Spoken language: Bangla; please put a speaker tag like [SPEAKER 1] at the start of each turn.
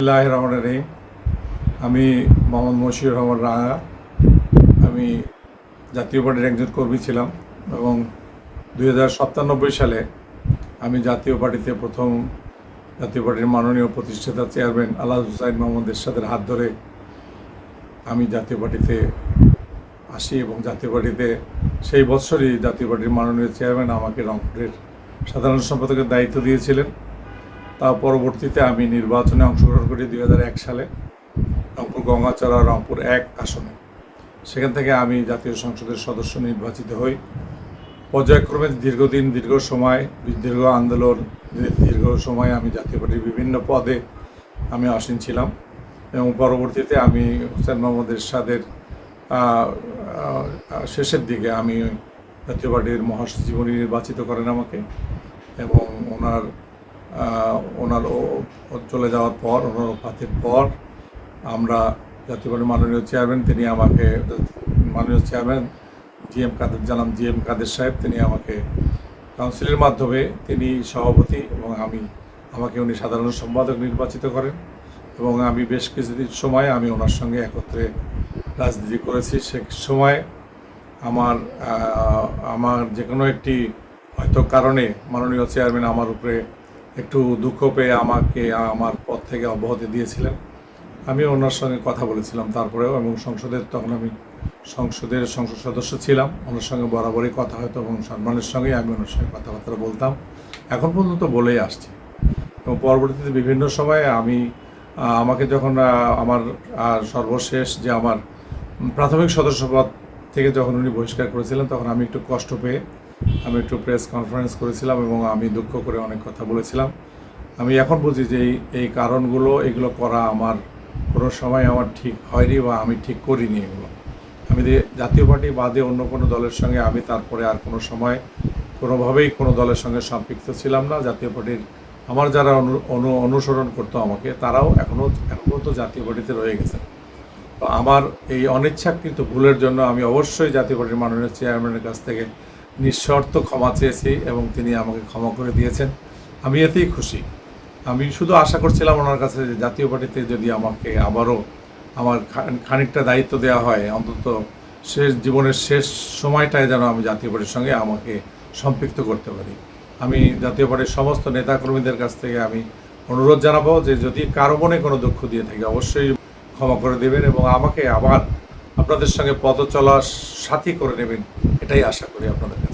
[SPEAKER 1] আল্লাহ রহমান রহিম। আমি মোহাম্মদ মশিউর রহমান রাঙা। আমি জাতীয় পার্টির একজন কর্মী ছিলাম এবং দুই হাজার সাতানব্বই সালে আমি জাতীয় পার্টিতে প্রথম জাতীয় পার্টির মাননীয় প্রতিষ্ঠাতা চেয়ারম্যান আল্লাহ হুসাইন মোহাম্মদ এরশাদের হাত ধরে আমি জাতীয় পার্টিতে আসি এবং জাতীয় পার্টিতে সেই বছরই জাতীয় পার্টির মাননীয় চেয়ারম্যান আমাকে রংপুরের সাধারণ সম্পাদকের দায়িত্ব দিয়েছিলেন। পরবর্তীতে আমি নির্বাচনে অংশগ্রহণ করি দু হাজার এক সালে রংপুর গঙ্গাচড়া রংপুর এক আসনে। সেখান থেকে আমি জাতীয় সংসদের সদস্য নির্বাচিত হই। পর্যায়ক্রমে দীর্ঘদিন, দীর্ঘ সময়, দীর্ঘ আন্দোলন, দীর্ঘ সময় আমি জাতীয় পার্টির বিভিন্ন পদে আমি আসীন ছিলাম এবং পরবর্তীতে আমি হোসেন মোহাম্মদ এরশাদের শেষের দিকে আমি জাতীয় পার্টির মহাসচিবনী নির্বাচিত করেন আমাকে এবং ওনার ওনার চলে যাওয়ার পর, ওনার পাতির পর আমরা জাতীয় পার্টির মাননীয় চেয়ারম্যান, তিনি আমাকে, মাননীয় চেয়ারম্যান জি এম কাদের, জানাম জি এম কাদের সাহেব, তিনি আমাকে কাউন্সিলের মাধ্যমে তিনি সভাপতি এবং আমি, আমাকে উনি সাধারণ সম্পাদক নির্বাচিত করেন এবং আমি বেশ কিছুদিন সময় আমি ওনার সঙ্গে একত্রে রাজনীতি করেছি। সে সময় আমার আমার যে কোনো একটি হয়তো কারণে মাননীয় চেয়ারম্যান আমার উপরে একটু দুঃখ পেয়ে আমাকে, আমার পদ থেকে অব্যাহতি দিয়েছিলেন। আমি ওনার সঙ্গে কথা বলেছিলাম তারপরেও এবং সংসদের, তখন আমি সংসদের সংসদ সদস্য ছিলাম। ওনার সঙ্গে বরাবরই কথা হতো এবং সম্মানের সঙ্গেই আমি ওনার সঙ্গে কথাবার্তা বলতাম। এখন পর্যন্ত বলেই আসছি। এবং পরবর্তীতে বিভিন্ন সময়ে আমি আমাকে যখন আমার সর্বশেষ যে আমার প্রাথমিক সদস্যপদ থেকে যখন উনি বহিষ্কার করেছিলেন, তখন আমি একটু কষ্ট পেয়ে আমি একটু প্রেস কনফারেন্স করেছিলাম এবং আমি দুঃখ করে অনেক কথা বলেছিলাম। আমি এখন বুঝি যে এই কারণগুলো, এগুলো করা আমার কোনো সময় আমার ঠিক হয়নি বা আমি ঠিক করিনি এগুলো। আমি যে জাতীয় পার্টি বাদে অন্য কোনো দলের সঙ্গে আমি তারপরে আর কোনো সময় কোনোভাবেই কোনো দলের সঙ্গে সম্পৃক্ত ছিলাম না। জাতীয় পার্টির আমার যারা অনু অনু, অনুসরণ করতো আমাকে, তারাও এখনও এখনও তো জাতীয় পার্টিতে রয়ে গেছেন। তো আমার এই অনিচ্ছাকৃত ভুলের জন্য আমি অবশ্যই জাতীয় পার্টির মাননীয় চেয়ারম্যানের কাছ থেকে নিঃশর্ত ক্ষমা চেয়েছি এবং তিনি আমাকে ক্ষমা করে দিয়েছেন। আমি এতেই খুশি। আমি শুধু আশা করছিলাম ওনার কাছে যে জাতীয় পার্টিতে যদি আমাকে আবারও আমার খানিকটা দায়িত্ব দেওয়া হয়, অন্তত শেষ, জীবনের শেষ সময়টায় যেন আমি জাতীয় পার্টির সঙ্গে আমাকে সম্পৃক্ত করতে পারি। আমি জাতীয় পার্টির সমস্ত নেতাকর্মীদের কাছ থেকে আমি অনুরোধ জানাব যে যদি কারও মনে কোনো দুঃখ দিয়ে থাকে, অবশ্যই ক্ষমা করে দেবেন এবং আমাকে আবার আপনাদের সঙ্গে পথ সাথী করে নেবেন, এটাই আশা করি আপনাদের